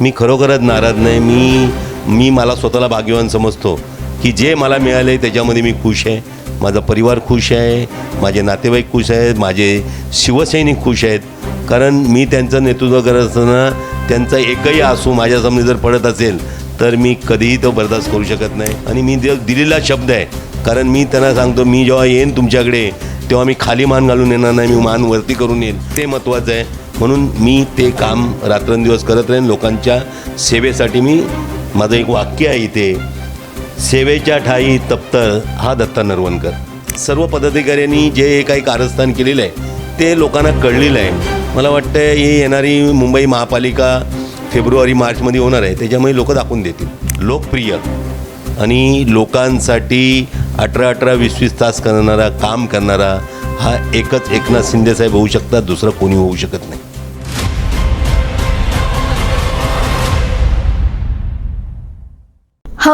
मी खरोखरच नाराज नाही. मी मी मला स्वतःला भाग्यवान समजतो की जे मला मिळाले त्याच्यामध्ये मी खुश आहे. माझा परिवार खुश आहे माझे नातेवाईक खुश आहेत माझे शिवसैनिक खुश आहेत. कारण मी त्यांचं नेतृत्व करत असताना त्यांचा एकही आसू माझ्यासमोर जर पडत असेल तर मी कधीही तो बर्दाश्त करू शकत नाही. आणि मी जो दिलेला शब्द आहे. कारण मी त्यांना सांगतो मी जेव्हा येईन तुमच्याकडे तेव्हा मी खाली मान घालून येणार नाही मी मान वरती करून येईल ते महत्त्वाचं आहे. म्हणून मी ते काम रात्रंदिवस करत राहीन. लोकांच्या सेवेसाठी मी माझं एक वाक्य आहे इथे. सेवेच्या ठाई तप्त हा दत्ता नरवणकर. सर्व पदाधिकाऱ्यांनी जे काही कारस्थान केलेलं आहे ते लोकांना कळलेलं आहे. मला वाटतं ही येणारी मुंबई महापालिका फेब्रुवारी मार्चमध्ये होणार आहे. त्याच्यामुळे लोक दाखवून देतील. लोकप्रिय. आणि लोकांसाठी अठरा अठरा वीस वीस तास करणारा काम करणारा हा एकच एकनाथ शिंदेसाहेब होऊ शकतात दुसरं कोणी होऊ शकत नाही.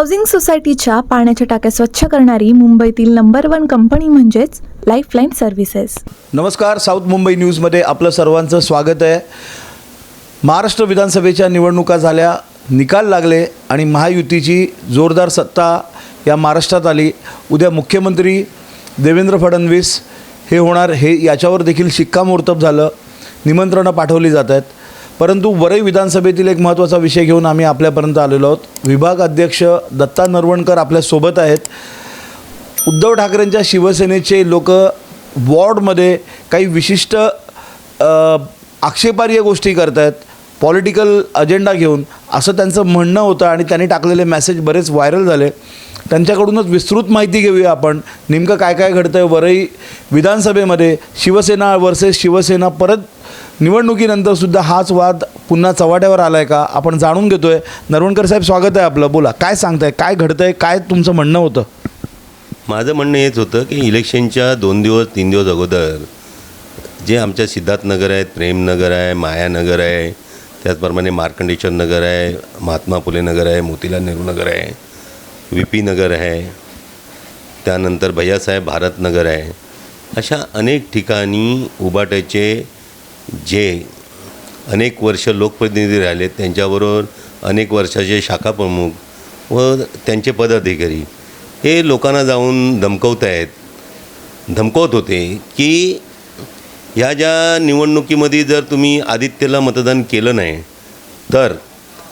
हाऊसिंग सोसायटीच्या पाण्याच्या टाक्या स्वच्छ करणारी मुंबईतील नंबर वन कंपनी म्हणजेच लाईफलाईन सर्व्हिसेस नमस्कार साऊथ मुंबई न्यूजमध्ये आपलं सर्वांचं स्वागत आहे. महाराष्ट्र विधानसभेच्या निवडणुका झाल्या निकाल लागले आणि महायुतीची जोरदार सत्ता या महाराष्ट्रात आली. उद्या मुख्यमंत्री देवेंद्र फडणवीस हे होणार हे याच्यावर देखील शिक्कामोर्तब झालं. निमंत्रणं पाठवली जात आहेत. परंतु वरई विधानसभेतील एक महत्त्वाचा विषय घेऊन आम्ही आपल्यापर्यंत आलेलो आहोत. विभाग अध्यक्ष दत्ता नरवणकर आपल्यासोबत आहेत. उद्धव ठाकरेंच्या शिवसेनेचे लोक वॉर्डमध्ये काही विशिष्ट आक्षेपार्ह गोष्टी करत आहेत पॉलिटिकल अजेंडा घेऊन. असं त्यांचं म्हणणं होतं आणि त्यांनी टाकलेले मेसेज बरेच व्हायरल झाले. त्यांच्याकडूनच विस्तृत माहिती घेऊया आपण. नेमकं काय काय घडतं आहे वरई विधानसभेमध्ये? शिवसेना वर्सेस शिवसेना परत निवडणुकीनंतर सुद्धा हाच वाद पुन्हा चव्हाट्यावर आला आहे का? आपण जाणून घेतो आहे नरवणकर साहेब स्वागत आहे आपलं. बोला काय सांगताय? काय घडतं आहे काय तुमचं म्हणणं होतं? माझं म्हणणं हेच होतं की इलेक्शनच्या दोन दिवस तीन दिवस अगोदर जे आमच्या सिद्धार्थनगर आहेत प्रेमनगर आहे मायानगर आहे त्याचप्रमाणे मार्कंडेश्वर नगर आहे महात्मा फुले नगर आहे मोतीलाल नेहरू नगर आहे व्ही पी नगर आहे त्यानंतर भैयासाहेब भारतनगर आहे अशा अनेक ठिकाणी उबाट्याचे जे अनेक वर्ष लोकप्रतिनिधी राहिले त्यांच्याबरोबर अनेक वर्षाचे शाखाप्रमुख व त्यांचे पदाधिकारी हे लोकांना जाऊन धमकवत आहेत. धमकवत होते की ह्या ज्या निवडणुकीमध्ये जर तुम्ही आदित्यला मतदान केलं नाही तर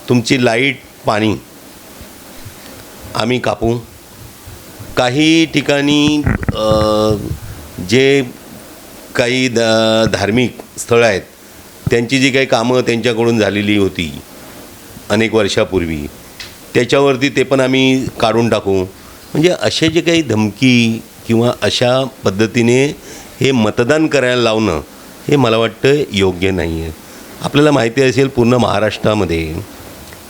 तुमची लाइट पाणी आम्ही कापू. काही ठिकाणी जे काही द धार्मिक स्थळं आहेत. त्यांची जी काही कामं त्यांच्याकडून झालेली होती अनेक वर्षापूर्वी त्याच्यावरती ते पण आम्ही काढून टाकू. म्हणजे असे जे काही धमकी किंवा अशा पद्धतीने हे मतदान करायला लावणं हे मला वाटतं योग्य नाही आहे आपल्याला माहिती असेल पूर्ण महाराष्ट्रामध्ये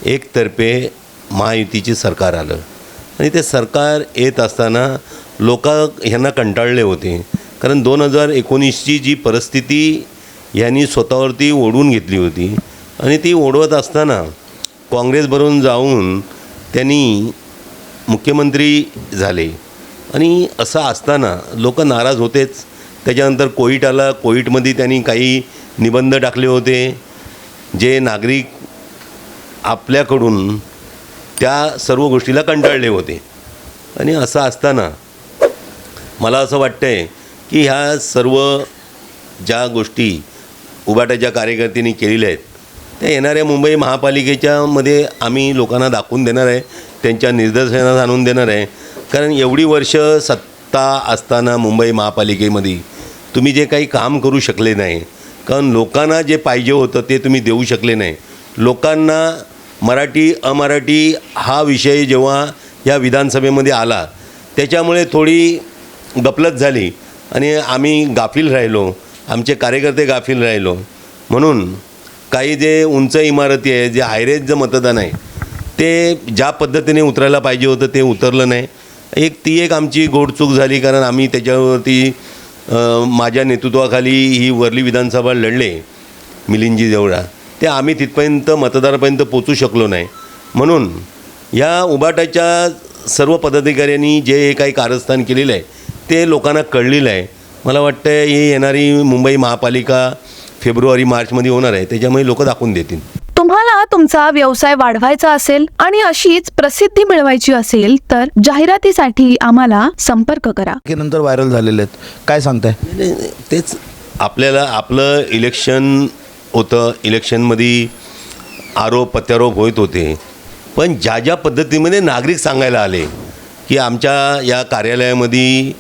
एकतर्फे महायुतीचे सरकार आलं. आणि ते सरकार येत असताना लोक ह्यांना कंटाळले होते. कारण दोन हजार एकोणीसची जी परिस्थिती यांनी स्वतःवरती ओढून घेतली होती. आणि ती ओढवत असताना काँग्रेसभरून जाऊन त्यांनी मुख्यमंत्री झाले. आणि असं असताना लोक नाराज होतेच. त्याच्यानंतर कोईट आला. कोईटमध्ये त्यांनी काही निबंध टाकले होते. जे नागरिक आपल्याकडून त्या सर्व गोष्टीला कंटाळले होते. आणि असं असताना मला असं वाटतं आहे की ह्या सर्व ज्या गोष्टी उबाटाच्या कार्यकर्त्यांनी केलेल्या आहेत. त्या येणाऱ्या मुंबई महापालिकेच्यामध्ये आम्ही लोकांना दाखवून देणार आहे. त्यांच्या निदर्शनास आणून देणार आहे. कारण एवढी वर्ष सत्ता असताना मुंबई महापालिकेमध्ये तुम्ही जे काही काम करू शकले नाही कारण लोकांना जे पाहिजे होतं ते तुम्ही देऊ शकले नाही. लोकांना मराठी अमराठी हा विषय जेव्हा या विधानसभेमध्ये आला त्याच्यामुळे थोडी गफलत झाली. आणि आम्ही गाफील राहिलो. आमचे कार्यकर्ते गाफील राहिलो. म्हणून काही जे उंच इमारती आहे जे हायरेजचं मतदान आहे ते ज्या पद्धतीने उतरायला पाहिजे होतं ते उतरलं नाही. एक ती एक आमची गोडचूक झाली कारण आम्ही त्याच्यावरती माझ्या नेतृत्वाखाली ही वरली विधानसभा लढले मिलिंदजी देवळा ते आम्ही तिथपर्यंत मतदारापर्यंत पोचू शकलो नाही. म्हणून या उबाटाच्या सर्व पदाधिकाऱ्यांनी जे काही कारस्थान केलेलं आहे ते लोकांना कळलेलं आहे. मला वाटतं ही येणारी मुंबई महापालिका फेब्रुवारी मार्चमध्ये होणार आहे. त्याच्यामुळे लोक दाखवून देतील. तुम्हा तुम्हाला तुमचा व्यवसाय वाढवायचा असेल आणि अशीच प्रसिद्धी मिळवायची असेल तर जाहिरातीसाठी आम्हाला संपर्क करा. की नंतर व्हायरल झालेले आहेत. काय सांगताय? नाही, नाही, तेच आपल्याला आपलं इलेक्शन होतं. इलेक्शनमध्ये आरोप प्रत्यारोप होत होते. पण ज्या ज्या पद्धतीमध्ये नागरिक सांगायला आले की आमच्या या कार्यालयामध्ये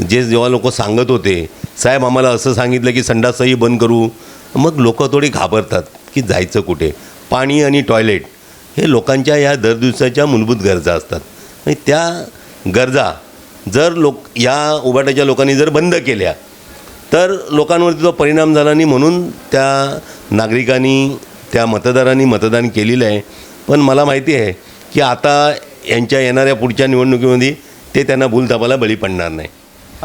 जे जेव्हा लोक सांगत होते साहेब आम्हाला असं सांगितलं की संडासही बंद करू. मग लोक थोडी घाबरतात की जायचं कुठे? पाणी आणि टॉयलेट हे लोकांच्या या दर दिवसाच्या मूलभूत गरजा असतात. आणि त्या गरजा जर लोक या उभाट्याच्या लोकांनी जर बंद केल्या तर लोकांवरती तो परिणाम झाला नाही म्हणून त्या नागरिकांनी त्या मतदारांनी मतदान केलेलं आहे. पण मला माहिती आहे की आता यांच्या येणाऱ्या पुढच्या निवडणुकीमध्ये ते त्यांना भूलथापाला बळी पडणार नाही.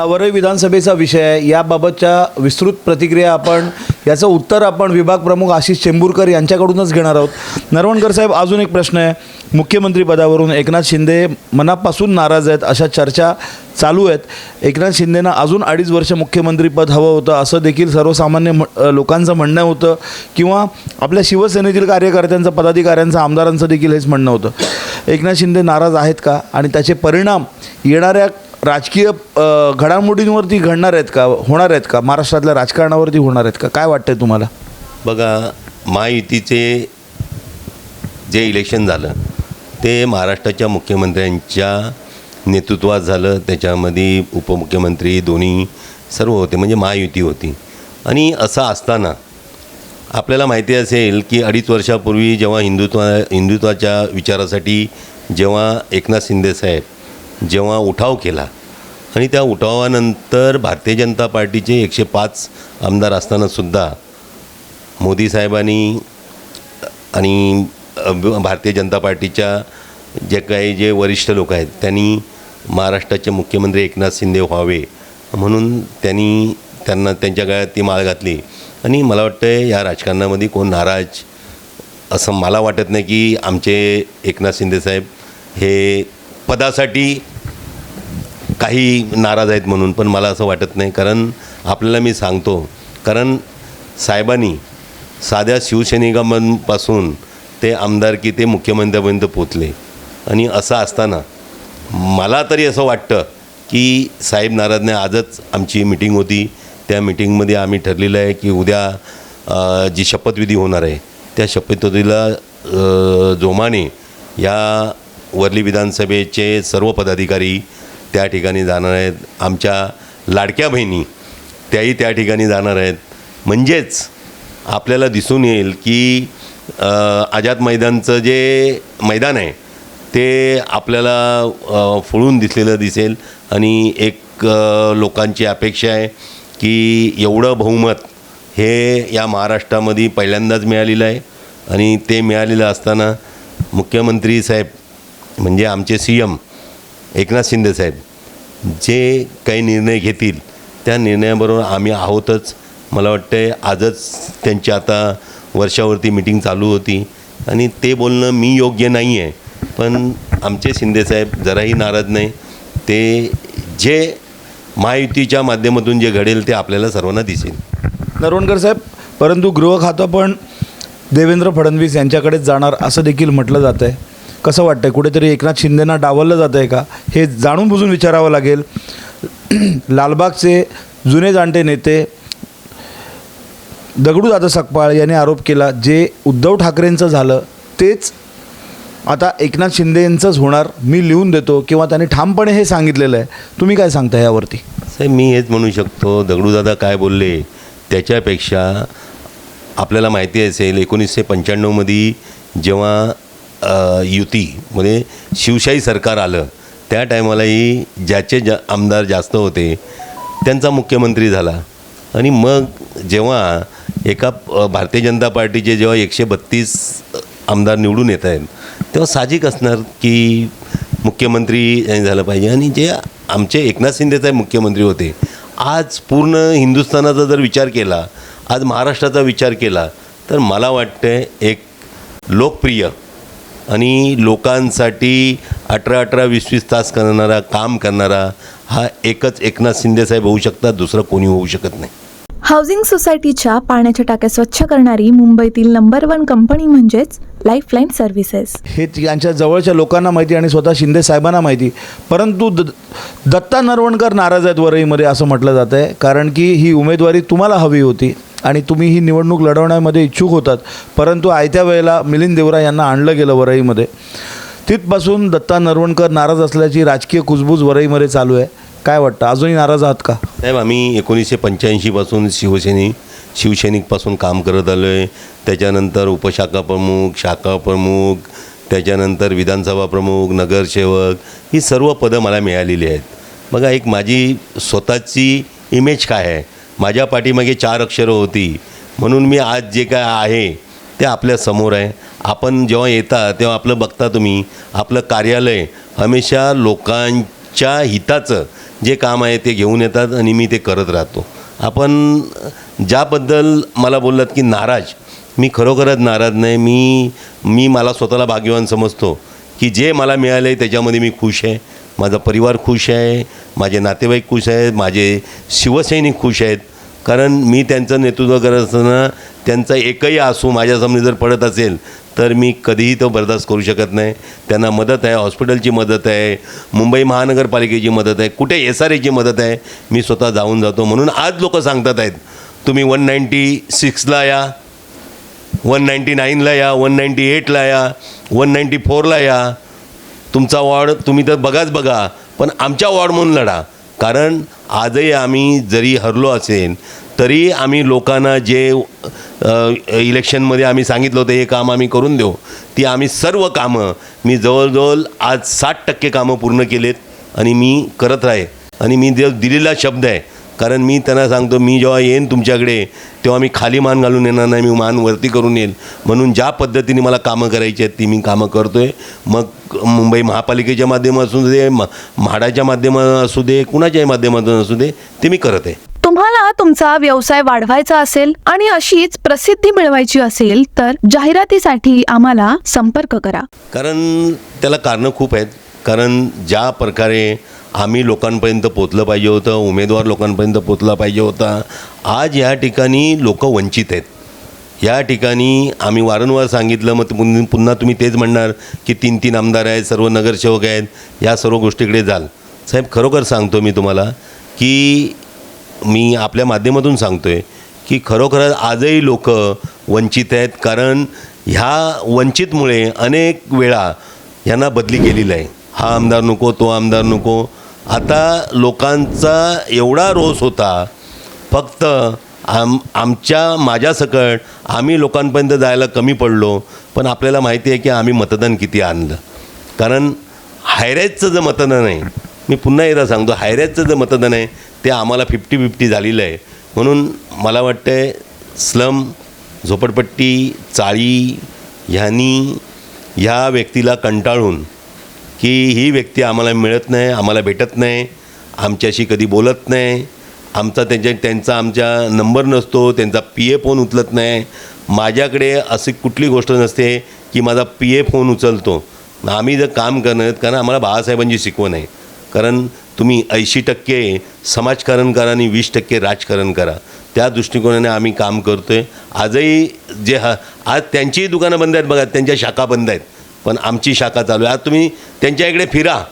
वरळी विधानसभेचा विषय आहे. याबाबतच्या विस्तृत प्रतिक्रिया आपण याचं उत्तर आपण विभाग प्रमुख आशिष चेंबूरकर यांच्याकडूनच घेणार आहोत. नरवणकर साहेब अजून एक प्रश्न आहे. मुख्यमंत्रीपदावरून एकनाथ शिंदे मनापासून नाराज आहेत अशा चर्चा चालू आहेत. एकनाथ शिंदेना अजून अडीच वर्ष मुख्यमंत्रीपद हवं होतं असं देखील सर्वसामान्य म लोकांचं म्हणणं होतं. किंवा आपल्या शिवसेनेतील कार्यकर्त्यांचं पदाधिकाऱ्यांचं आमदारांचं देखील हेच म्हणणं होतं. एकनाथ शिंदे नाराज आहेत का? आणि त्याचे परिणाम येणाऱ्या राजकीय घडामोडींवरती घडणार आहेत का? होणार आहेत का? महाराष्ट्रातल्या राजकारणावरती होणार आहेत का? काय वाटतंय तुम्हाला? बघा महायुतीचे जे इलेक्शन झालं ते महाराष्ट्राच्या मुख्यमंत्र्यांच्या नेतृत्वात झालं. त्याच्यामध्ये उपमुख्यमंत्री दोन्ही सर्व होते म्हणजे महायुती होती. आणि असं असताना आपल्याला माहिती असेल की अडीच वर्षापूर्वी जेव्हा हिंदुत्वा हिंदुत्वाच्या विचारासाठी जेव्हा एकनाथ शिंदेसाहेब जेव्हा उठाव केला आणि त्या उठावानंतर भारतीय जनता पार्टीचे एकशे पाच आमदार असतानासुद्धा मोदी साहेबांनी आणि भारतीय जनता पार्टीच्या जे काही जे वरिष्ठ लोक आहेत त्यांनी महाराष्ट्राचे मुख्यमंत्री एकनाथ शिंदे व्हावे म्हणून त्यांनी त्यांना त्यांच्या गळ्यात ती माळ घातली. आणि मला वाटतं या राजकारणामध्ये कोण नाराज असं मला वाटत नाही की आमचे एकनाथ शिंदेसाहेब हे पदासाठी काही नाराज आहेत म्हणून पण मला असं वाटत नाही. कारण आपल्याला मी सांगतो कारण साहेबांनी साध्या शिवसैनिकांपासून ते आमदारकी ते मुख्यमंत्र्यापर्यंत पोचले आणि असं असताना मला तरी असं वाटतं की साहेब नाराज नाही आजच आमची मिटिंग होती. त्या मिटिंगमध्ये आम्ही ठरलेलं आहे की उद्या जी शपथविधी होणार आहे त्या शपथविधीला जोमाने या वरली विधानसभेचे सर्व पदाधिकारी त्या ठिकाणी जाणार आहेत. आमच्या लाडक्या बहिणी त्याही त्या ठिकाणी जाणार आहेत. म्हणजेच आपल्याला दिसून येईल की आझाद मैदानचं जे मैदान आहे ते आपल्याला फुळून दिसलेलं दिसेल. आणि एक लोकांची अपेक्षा आहे की एवढं बहुमत हे या महाराष्ट्रामध्ये पहिल्यांदाच मिळालेलं आहे. आणि ते मिळालेलं असताना मुख्यमंत्री साहेब म्हणजे आमचे सी एम एकनाथ शिंदेसाहेब जे काही निर्णय घेतील त्या निर्णयाबरोबर आम्ही आहोतच. मला वाटतं आजच त्यांची आता वर्षावरती मिटिंग चालू होती. आणि ते बोलणं मी योग्य नाही आहे पण आमचे शिंदेसाहेब जराही नाराज नाही. ते जे महायुतीच्या माध्यमातून जे घडेल ते आपल्याला सर्वांना दिसेल. नरवणकर साहेब परंतु गृह खातं पण देवेंद्र फडणवीस यांच्याकडेच जाणार असं देखील म्हटलं जातं आहे कसं वाटतंय? कुठेतरी एकनाथ शिंदेना डावललं जातं आहे का? हे जाणून बुजून विचारावं लागेल. लालबागचे जुने जाणते नेते दगडूदादा सकपाळ यांनी आरोप केला जे उद्धव ठाकरेंचं झालं तेच आता एकनाथ शिंदेंचंच होणार मी लिहून देतो किंवा त्यांनी ठामपणे हे सांगितलेलं आहे. तुम्ही काय सांगता यावरती? साहेब मी हेच म्हणू शकतो दगडूदादा काय बोलले त्याच्यापेक्षा आपल्याला माहिती असेल एकोणीसशे पंच्याण्णवमध्ये जेव्हा युतीमध्ये म्हणजे शिवशाही सरकार आलं त्या टायमालाही ज्याचे जा आमदार जास्त होते त्यांचा मुख्यमंत्री झाला. आणि मग जेव्हा एका भारतीय जनता पार्टीचे जेव्हा एकशे बत्तीस आमदार निवडून येत आहेत तेव्हा साहजिक असणार की मुख्यमंत्री झालं पाहिजे. आणि जे आमचे एकनाथ शिंदेसाहेब मुख्यमंत्री होते आज पूर्ण हिंदुस्थानाचा जर विचार केला आज महाराष्ट्राचा विचार केला तर मला वाटतं एक लोकप्रिय आणि लोकांसाठी अठरा अठरा वीस वीस तास करणारा काम करणारा हा एकच एकनाथ शिंदेसाहेब होऊ शकतात दुसरं कोणी होऊ शकत नाही. हाऊसिंग सोसायटीच्या पाण्याच्या टाक्या स्वच्छ करणारी मुंबईतील नंबर वन कंपनी म्हणजेच लाईफलाईन सर्व्हिसेस हे यांच्या जवळच्या लोकांना माहिती आणि स्वतः शिंदे साहेबांना माहिती. परंतु द दत्ता नरवणकर नाराज आहेत वरईमध्ये असं म्हटलं जात आहे कारण की ही उमेदवारी तुम्हाला हवी होती. आणि तुम्ही ही निवडणूक लढवण्यामध्ये इच्छुक होतात. परंतु आयत्या वेळेला मिलिंद देवरा यांना आणलं गेलं वरईमध्ये. तिथपासून दत्ता नरवणकर नाराज असल्याची राजकीय कुजबूज वरईमध्ये चालू आहे. काय वाटतं? अजूनही नाराज आहात का? साहेब आम्ही एकोणीसशे पंच्याऐंशीपासून शिवसैनिक शिवसैनिकपासून काम करत आलो आहे. त्याच्यानंतर उपशाखा प्रमुख शाखा प्रमुख त्याच्यानंतर विधानसभा प्रमुख नगरसेवक ही सर्व पदं मला मिळालेली आहेत. बघा एक माझी स्वतःची इमेज काय आहे? माझ्या पाठीमागे चार अक्षरं होती. म्हणून मी आज जे काय आहे ते आपल्यासमोर आहे. आपण जेव्हा येता तेव्हा आपलं बघता तुम्ही आपलं कार्यालय हमेशा लोकांच्या हिताचं जे काम आहे ते घेऊन येतात आणि मी ते करत राहतो. आपण ज्याबद्दल मला बोललात की नाराज मी खरोखरच नाराज नाही. मी मी मला स्वतःला भाग्यवान समजतो की जे मला मिळालं आहे त्याच्यामध्ये मी खुश आहे. माझा परिवार खुश आहे माझे नातेवाईक खुश आहेत माझे शिवसैनिक खुश आहेत. कारण मी त्यांचं नेतृत्व करत असताना त्यांचा एकही आसू माझ्यासमोर जर पडत असेल तर मी कधीही तो बर्दास्त करू शकत नाही. त्यांना मदत आहे हॉस्पिटलची मदत आहे मुंबई महानगरपालिकेची मदत आहे कुठे एस आर एची मदत आहे मी स्वतः जाऊन जातो म्हणून आज लोक सांगतात आहेत तुम्ही वन नाईंटी सिक्सला या वन नाईंटी नाईनला या वन नाईंटी एटला या वन नाईंटी फोरला या तुमचा वॉर्ड तुम्ही तर बघाच बघा पण आमच्या वॉर्ड म्हणून लढा. कारण आजही आम्ही जरी हरलो असेल तरी आम्ही लोकांना जे इलेक्शनमध्ये आम्ही सांगितलं होतं हे काम आम्ही करून देऊ. ती आम्ही सर्व कामं मी जवळजवळ आज साठ टक्के कामं पूर्ण केलेत आणि मी करत राहे. आणि मी जो दिलेला शब्द आहे कारण मी त्यांना सांगतो मी जेव्हा येईन तुमच्याकडे तेव्हा मी खाली मान घालून येणार नाही मी मान वरती करून येईल. म्हणून ज्या पद्धतीने मला कामं करायची आहेत ती मी कामं करतो आहे मग मुंबई महापालिकेच्या माध्यमातून असू दे म्हाडाच्या माध्यमातून असू दे कुणाच्याही माध्यमातून असू दे ते मी करत आहे. तुम्हाला तुमचा व्यवसाय वाढवायचा असेल आणि अशीच प्रसिद्धी मिळवायची असेल तर जाहिरातीसाठी आम्हाला संपर्क करा. कारण त्याला कारणं खूप आहेत. कारण ज्या प्रकारे आम्ही लोकांपर्यंत पोचलं पाहिजे होतं उमेदवार लोकांपर्यंत पोचला पाहिजे होता. आज या ठिकाणी लोक वंचित आहेत. या ठिकाणी आम्ही वारंवार सांगितलं मग पुन्हा तुम्ही तेच म्हणणार की तीन तीन आमदार आहेत सर्व नगरसेवक आहेत या सर्व गोष्टीकडे जाल. साहेब खरोखर सांगतो मी तुम्हाला की मी आपल्या माध्यमातून सांगतो आहे की खरोखर आजही लोक वंचित आहेत कारण ह्या वंचितमुळे अनेक वेळा यांना बदली केलेली आहे. हा आमदार नको तो आमदार नको आता लोकांचा एवढा रोष होता फक्त आम आमच्या माझ्यासकट आम्ही लोकांपर्यंत जायला कमी पडलो पण आपल्याला माहिती आहे की आम्ही मतदान किती आणलं. कारण हायरॅजचं जे मतदान आहे मी पुन्हा एकदा सांगतो हायरेजचं जे मतदान आहे ते आम्हाला फिफ्टी फिफ्टी झालेलं आहे. म्हणून मला वाटतं स्लम झोपडपट्टी चाळी ह्यानी ह्या व्यक्तीला कंटाळून की ही व्यक्ती आम्हाला मिळत नाही आम्हाला भेटत नाही आमच्याशी कधी बोलत नाही. आमचा त्यांच्या त्यांचा आमच्या नंबर नसतो त्यांचा पी ए फोन उचलत नाही. माझ्याकडे अशी कुठली गोष्ट नसते की माझा पी ए फोन उचलतो. आम्ही जर काम करणार कारण आम्हाला बाळासाहेबांची शिकवण आहे. कारण तुम्ही ऐंशी टक्के समाजकारण करा आणि वीस टक्के राजकारण करा. त्या दृष्टिकोनाने आम्ही काम करतो आहे आजही जे हा आज त्यांचीही दुकानं बंद आहेत बघा त्यांच्या शाखा बंद आहेत. पण आमची शाखा चालू आहे. आज तुम्ही त्यांच्या इकडे फिरा.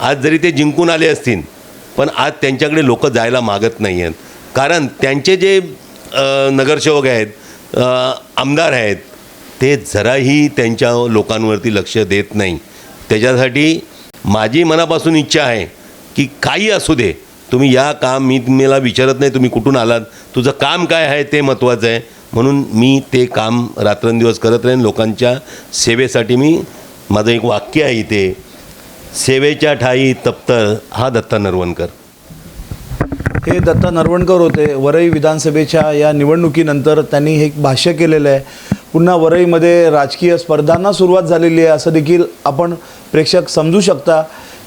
आज जरी ते जिंकून आले असतील पण आज त्यांच्याकडे लोक जायला मागत नाही आहेत कारण त्यांचे जे नगरसेवक आहेत आमदार आहेत ते जराही त्यांच्या लोकांवरती लक्ष देत नाही. त्याच्यासाठी माझी मनापासून इच्छा आहे की काही असू दे. तुम्ही या काम मी मला विचारत नाही तुम्ही कुठून आलात. तुझं काम काय आहे ते महत्त्वाचं आहे. म्हणून मी ते काम रात्रंदिवस करत राहीन. लोकांच्या सेवेसाठी मी माझं एक वाक्य आहे इथे. सेवेच्या ठाई तप्तर हा दत्ता नरवणकर. हे दत्ता नरवणकर होते. वरई विधानसभेच्या या निवडणुकीनंतर त्यांनी हे एक भाष्य केलेलं आहे. पुन्हा वरईमध्ये राजकीय स्पर्धांना सुरुवात झालेली आहे. असं देखील आपण प्रेक्षक समजू शकता.